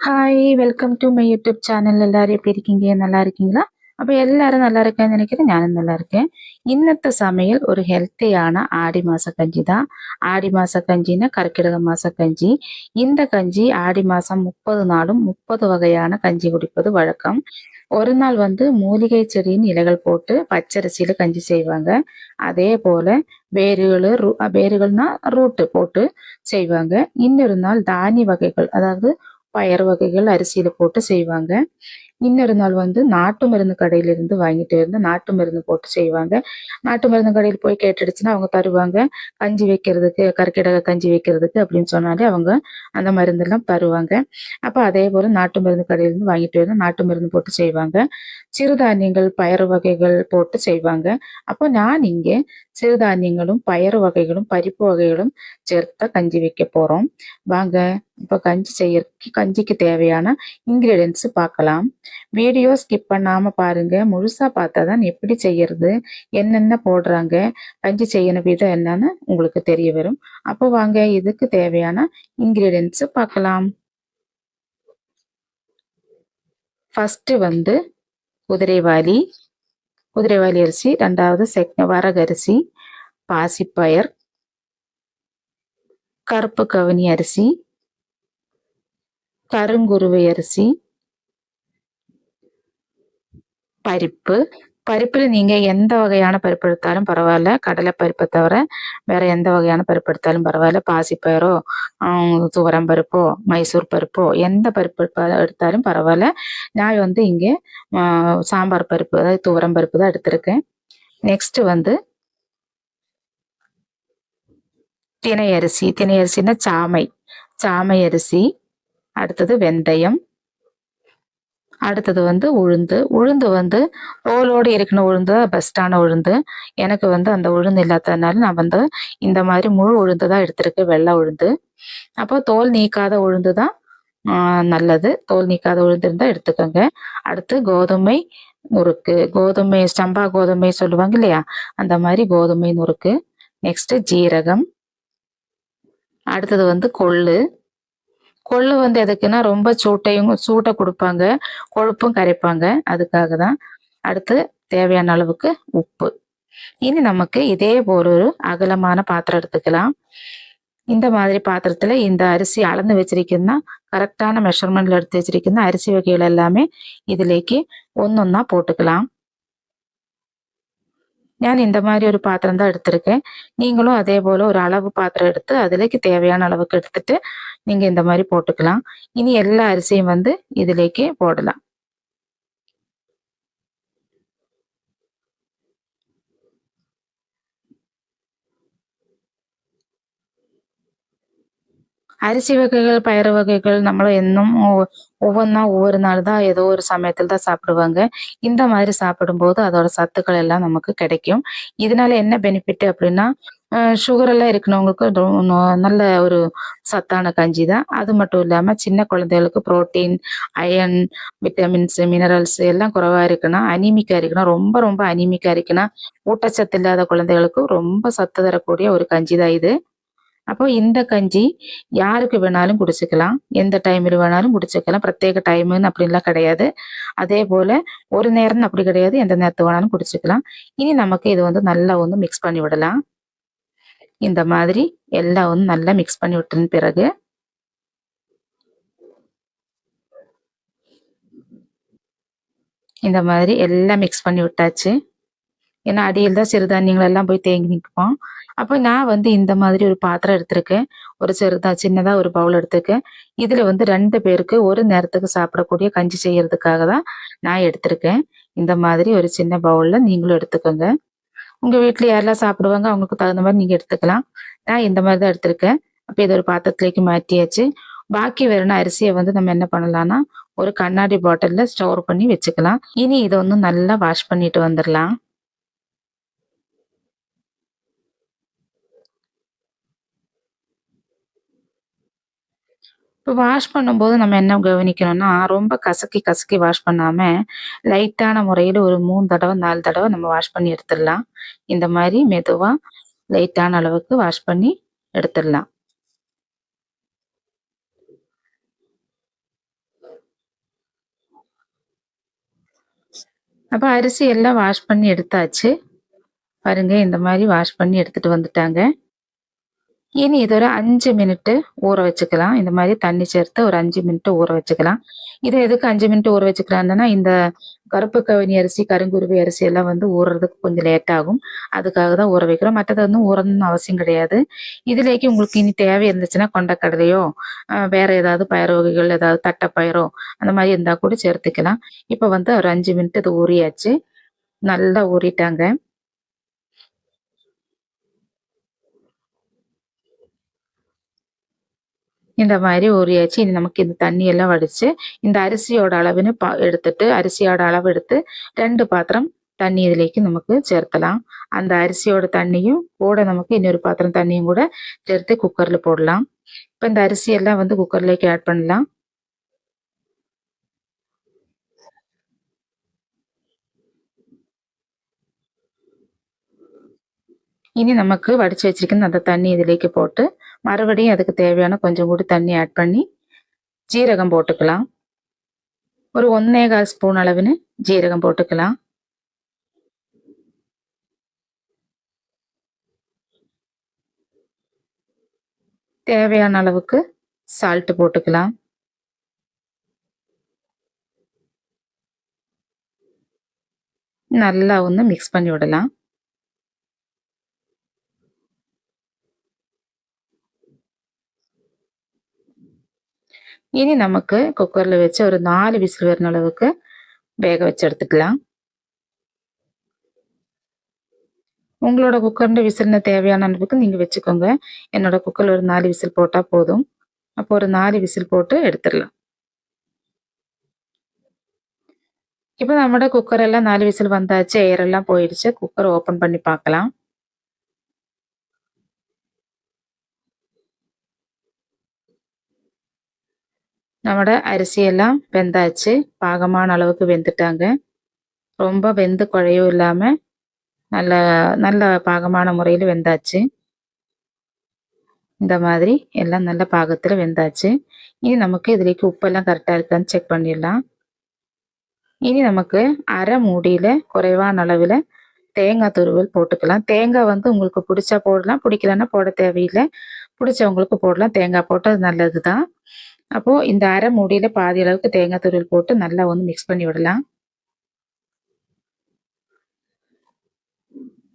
Hi welcome to my YouTube channel எல்லாரும் எப்படி இருக்கீங்க? நல்லா இருக்கீங்களா? அப்போ எல்லாரும் நல்லா இருக்கேன்னு நினைக்கிறேன். நானும் நல்லா இருக்கேன். இன்னத்த சமையல் ஒரு ஹெல்த்தியான ஆடி மாச கஞ்சி தான். ஆடி மாச கஞ்சின்னா கற்கிடக மாச கஞ்சி. இந்த கஞ்சி ஆடி மாசம் முப்பது நாளும் முப்பது வகையான கஞ்சி குடிப்பது வழக்கம். ஒரு நாள் வந்து மூலிகை செடியின் இலைகள் போட்டு பச்சரிசியில கஞ்சி செய்வாங்க. அதே போல வேர்கள் வேர்கள்னா ரூட்டு போட்டு செய்வாங்க. இன்னொரு நாள் தானிய வகைகள் அதாவது பயறு வகைகள் அரிசியில போட்டு செய்வாங்க. இன்னொரு நாள் வந்து நாட்டு மருந்து கடையிலிருந்து வாங்கிட்டு வந்து நாட்டு மருந்து போட்டு செய்வாங்க. நாட்டு மருந்து கடையில் போய் கேட்டுடுச்சுன்னா அவங்க தருவாங்க. கஞ்சி வைக்கிறதுக்கு கற்கிடக கஞ்சி வைக்கிறதுக்கு அப்படின்னு சொன்னாலே அவங்க அந்த மருந்தெல்லாம் தருவாங்க. அப்போ அதே போல் நாட்டு மருந்து கடையிலேருந்து வாங்கிட்டு வந்து நாட்டு மருந்து போட்டு செய்வாங்க. சிறுதானியங்கள் பயறு வகைகள் போட்டு செய்வாங்க. அப்போ நான் இங்கே சிறுதானியங்களும் பயறு வகைகளும் பருப்பு வகைகளும் சேர்த்தா கஞ்சி வைக்க போகிறோம் வாங்க இப்போ கஞ்சி செய்யறதுக்கு கஞ்சிக்கு தேவையான இன்க்ரீடியன்ஸ் பார்க்கலாம். வீடியோ ஸ்கிப் பண்ணாமல் பாருங்க. முழுசாக பார்த்தா தான் எப்படி செய்யறது என்னென்ன போடுறாங்க கஞ்சி செய்யணும் விதம் என்னன்னு உங்களுக்கு தெரிய வரும். அப்போ வாங்க இதுக்கு தேவையான இன்க்ரீடியன்ஸ் பார்க்கலாம். ஃபஸ்ட்டு வந்து குதிரைவாலி குதிரைவாலி அரிசி ரெண்டாவது செக் வரகரிசி பாசிப்பயர் கருப்பு கவனி அரிசி கருங்குருவை அரிசி பருப்பு. பருப்பில் நீங்கள் எந்த வகையான பருப்பு எடுத்தாலும் பரவாயில்ல. கடலை பருப்பை தவிர வேற எந்த வகையான பருப்பு எடுத்தாலும் பரவாயில்ல. பாசிப்பயரோ துவரம் பருப்போ மைசூர் பருப்போ எந்த பருப்பு எடுத்தாலும் பரவாயில்ல. நான் வந்து இங்கே சாம்பார் பருப்பு அதாவது துவரம் பருப்பு தான் எடுத்திருக்கேன். நெக்ஸ்ட் வந்து தினை அரிசி. தினை அரிசின்னா சாமை. சாமை அரிசி. அடுத்தது வெந்தயம். அடுத்தது வந்து உளுந்து. உளுந்து வந்து தோலோடு இருக்கிற உளுந்து பெஸ்ட்டான உளுந்து. எனக்கு வந்து அந்த உளுந்து இல்லாததுனால நான் வந்து இந்த மாதிரி முழு உளுந்து தான் எடுத்திருக்கேன் வெள்ளை உளுந்து. அப்போ தோல் நீக்காத உளுந்து தான் நல்லது. தோல் நீக்காத உளுந்து இருந்தால் எடுத்துக்கோங்க. அடுத்து கோதுமை நொறுக்கு கோதுமை ஸ்டம்பா கோதுமை சொல்லுவாங்க இல்லையா? அந்த மாதிரி கோதுமை நொறுக்கு நெக்ஸ்ட் ஜீரகம். அடுத்தது வந்து கொள்ளு. கொள்ளு வந்து எதுக்குன்னா ரொம்ப சூட்டையும் சூட்டை கொடுப்பாங்க. கொழுப்பும் கரைப்பாங்க. அதுக்காக தான் அடுத்து தேவையான அளவுக்கு உப்பு. இனி நமக்கு இதே போல ஒரு அகலமான பாத்திரம் எடுத்துக்கலாம். இந்த மாதிரி பாத்திரத்துல இந்த அரிசி அளந்து வச்சிருக்குன்னா கரெக்டான மெஷர்மெண்ட்ல எடுத்து வச்சிருக்குன்னா அரிசி வகைகள் எல்லாமே இதுலேக்கு ஒன்னொன்னா போட்டுக்கலாம். நான் இந்த மாதிரி ஒரு பாத்திரம் தான் எடுத்திருக்கேன் நீங்களும் அதே போல ஒரு அளவு பாத்திரம் எடுத்து அதுலேக்கு தேவையான அளவுக்கு எடுத்துட்டு நீங்க இந்த மாதிரி போட்டுக்கலாம் இனி எல்லா அரிசியும் வந்து இதுலேக்கு போடலாம் அரிசி வகைகள் பயிறு வகைகள் நம்மள இன்னும் ஒவ்வொன்றா ஒவ்வொரு நாள் தான் ஏதோ ஒரு சமயத்தில் தான் சாப்பிடுவாங்க. இந்த மாதிரி சாப்பிடும்போது அதோட சத்துக்கள் எல்லாம் நமக்கு கிடைக்கும். இதனால என்ன பெனிஃபிட் அப்படின்னா சுகர் எல்லாம் இருக்கிறவங்களுக்கு நல்ல ஒரு சத்தான கஞ்சி தான். அது மட்டும் இல்லாமல் சின்ன குழந்தைகளுக்கு புரோட்டீன் அயன் விட்டமின்ஸ் மினரல்ஸ் எல்லாம் குறைவா இருக்குன்னா அனிமிக்கா இருக்குன்னா ரொம்ப ரொம்ப அனிமிக்கா இருக்குன்னா ஊட்டச்சத்து இல்லாத குழந்தைகளுக்கு ரொம்ப சத்து தரக்கூடிய ஒரு கஞ்சி தான் இது. அப்போ இந்த கஞ்சி யாருக்கு வேணாலும் குடிச்சுக்கலாம். எந்த டைமில் வேணாலும் குடிச்சுக்கலாம். பிரத்யேக டைமுன்னு அப்படின்லாம் கிடையாது. அதே போல் ஒரு நேரம் அப்படி கிடையாது. எந்த நேரத்து வேணாலும் குடிச்சுக்கலாம். இனி நமக்கு இது வந்து நல்லா வந்து மிக்ஸ் பண்ணி விடலாம். இந்த மாதிரி எல்லாம் வந்து நல்லா மிக்ஸ் பண்ணி விட்டன பிறகு இந்த மாதிரி எல்லாம் மிக்ஸ் பண்ணி விட்டாச்சு. ஏன்னா அடியில் தான் சிறுதானியங்கள் எல்லாம் போய் தேங்கி நிற்போம் அப்போ நான் வந்து இந்த மாதிரி ஒரு பாத்திரம் எடுத்திருக்கேன். ஒரு சிறுதா சின்னதாக ஒரு பவுல் எடுத்திருக்கேன். இதில் வந்து ரெண்டு பேருக்கு ஒரு நேரத்துக்கு சாப்பிடக்கூடிய கஞ்சி செய்யறதுக்காக தான் நான் எடுத்திருக்கேன். இந்த மாதிரி ஒரு சின்ன பவுலில் நீங்களும் எடுத்துக்கோங்க. உங்கள் வீட்டில் யாரெல்லாம் சாப்பிடுவாங்க அவங்களுக்கு தகுந்த மாதிரி நீங்க எடுத்துக்கலாம். நான் இந்த மாதிரி தான் எடுத்திருக்கேன். அப்போ இதை ஒரு பாத்திரத்திலேக்கு மாற்றியாச்சு. பாக்கி வேற அரிசியை வந்து நம்ம என்ன பண்ணலாம்னா ஒரு கண்ணாடி பாட்டிலில் ஸ்டோர் பண்ணி வச்சுக்கலாம். இனி இதை வந்து நல்லா வாஷ் பண்ணிட்டு வந்துடலாம். இப்போ வாஷ் பண்ணும்போது நம்ம என்ன கவனிக்கணும்னா ரொம்ப கசக்கி கசக்கி வாஷ் பண்ணாமல் லைட்டான முறையில் ஒரு மூணு தடவை நாலு தடவை நம்ம வாஷ் பண்ணி எடுத்துடலாம். இந்த மாதிரி மெதுவாக லைட்டான அளவுக்கு வாஷ் பண்ணி எடுத்துடலாம். அப்போ அரிசி எல்லாம் வாஷ் பண்ணி எடுத்தாச்சு. பாருங்க இந்த மாதிரி வாஷ் பண்ணி எடுத்துட்டு வந்துட்டாங்க. இனி இது ஒரு அஞ்சு மினிட்டு ஊற வச்சுக்கலாம். இந்த மாதிரி தண்ணி சேர்த்து ஒரு அஞ்சு மினிட்டு ஊற வச்சுக்கலாம். இதை எதுக்கு அஞ்சு மினிட் ஊற வச்சுக்கலாம்னா இந்த கருப்பு கவினி அரிசி கருங்குருவி அரிசி எல்லாம் வந்து ஊறுறதுக்கு கொஞ்சம் லேட் ஆகும். அதுக்காக தான் ஊற வைக்கிறோம். மற்றது வந்து ஊறணும்னு அவசியம் கிடையாது. இதுலேக்கு உங்களுக்கு இனி தேவை இருந்துச்சுன்னா கொண்டக்கடலையோ வேற ஏதாவது பயிர் வகைகள் ஏதாவது தட்டைப்பயிரோ அந்த மாதிரி இருந்தால் கூட சேர்த்துக்கலாம். இப்போ வந்து ஒரு அஞ்சு மினிட் இது ஊறியாச்சு. நல்லா ஊறிட்டாங்க. இந்த மாதிரி ஊறியாச்சு. இனி நமக்கு இந்த தண்ணி எல்லாம் வடிச்சு இந்த அரிசியோட அளவுன்னு பா எடுத்துட்டு அரிசியோட அளவு எடுத்து ரெண்டு பாத்திரம் தண்ணி இதுலேக்கு நமக்கு சேர்த்தலாம். அந்த அரிசியோட தண்ணியும் கூட நமக்கு இன்னொரு பாத்திரம் தண்ணியும் கூட சேர்த்து குக்கர்ல போடலாம். இப்போ இந்த அரிசி எல்லாம் வந்து குக்கர்லேக்கு ஆட் பண்ணலாம். இனி நமக்கு வடிச்சு வச்சிருக்கிற அந்த தண்ணி இதுலேக்கு போட்டு மறுபடியும் அதுக்கு தேவையான கொஞ்சம் கூட தண்ணி ஆட் பண்ணி ஜீரகம் போட்டுக்கலாம். ஒரு ஒன்னே கால் ஸ்பூன் அளவுன்னு ஜீரகம் போட்டுக்கலாம். தேவையான அளவுக்கு சால்ட் போட்டுக்கலாம். நல்லா ஒன்று மிக்ஸ் பண்ணி விடலாம். இனி நமக்கு குக்கரில் வச்சு ஒரு நாலு விசில் வரணும் அளவுக்கு வேக வச்சு எடுத்துக்கலாம் உங்களோட குக்கர்ன்ற விசில்னு தேவையான அளவுக்கு நீங்கள் வச்சுக்கோங்க என்னோட குக்கரில் ஒரு நாலு விசில் போட்டால் போதும் அப்போ ஒரு நாலு விசில் போட்டு எடுத்துடலாம் இப்போ നമ്മുടെ குக்கர் எல்லாம் நாலு விசில் வந்தாச்சு ஏர் எல்லாம் போயிடுச்சு குக்கர் ஓப்பன் பண்ணி பார்க்கலாம் நம்மட அரிசியெல்லாம் வெந்தாச்சு. பாகமான அளவுக்கு வெந்துட்டாங்க. ரொம்ப வெந்து குழையும் இல்லாமல் நல்ல நல்ல பாகமான முறையில் வெந்தாச்சு. இந்த மாதிரி எல்லாம் நல்ல பாகத்தில் வெந்தாச்சு. இனி நமக்கு இதுலேக்கு உப்பெல்லாம் கரெக்டாக இருக்கான்னு செக் பண்ணிடலாம். இனி நமக்கு அரை மூடியில் குறைவான அளவில் தேங்காய் துருவல் போட்டுக்கலாம். தேங்காய் வந்து உங்களுக்கு பிடிச்சா போடலாம். பிடிக்கலன்னா போட தேவையில்லை. பிடிச்சவங்களுக்கு போடலாம். தேங்காய் போட்டால் நல்லது தான் அப்போது இந்த அரை மூடியில் பாதி அளவுக்கு தேங்காய் துருள் போட்டு நல்லா வந்து மிக்ஸ் பண்ணி விடலாம்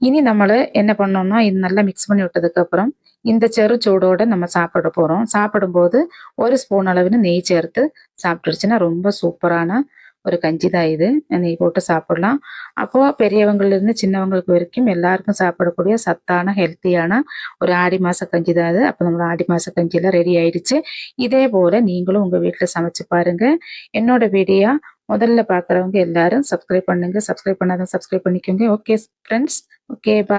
இனி நம்ம என்ன பண்ணோம்னா இது நல்லா மிக்ஸ் பண்ணி விட்டதுக்கப்புறம் இந்த செரு சூடோட நம்ம சாப்பிட போகிறோம் சாப்பிடும்போது ஒரு ஸ்பூன் அளவுன்னு நெய் சேர்த்து சாப்பிட்டுருச்சுன்னா ரொம்ப சூப்பரான ஒரு கஞ்சி தான் இது. நெய் போட்டு சாப்பிடலாம். அப்போது பெரியவங்கள்லேருந்து சின்னவங்களுக்கு வரைக்கும் எல்லாருக்கும் சாப்பிடக்கூடிய சத்தான ஹெல்த்தியான ஒரு ஆடி மாத கஞ்சி தான் அது அப்போ நம்மளோட ஆடி மாத கஞ்சியெல்லாம் ரெடி ஆயிடுச்சு. இதே போல் நீங்களும் உங்கள் வீட்டில் சமைச்சு பாருங்கள் என்னோட வீடியோ முதல்ல பார்க்குறவங்க எல்லாரும் சப்ஸ்கிரைப் பண்ணுங்க. சப்ஸ்கிரைப் பண்ணாதான் சப்ஸ்கிரைப் பண்ணிக்கோங்க. ஓகே ஃப்ரெண்ட்ஸ் ஓகே பா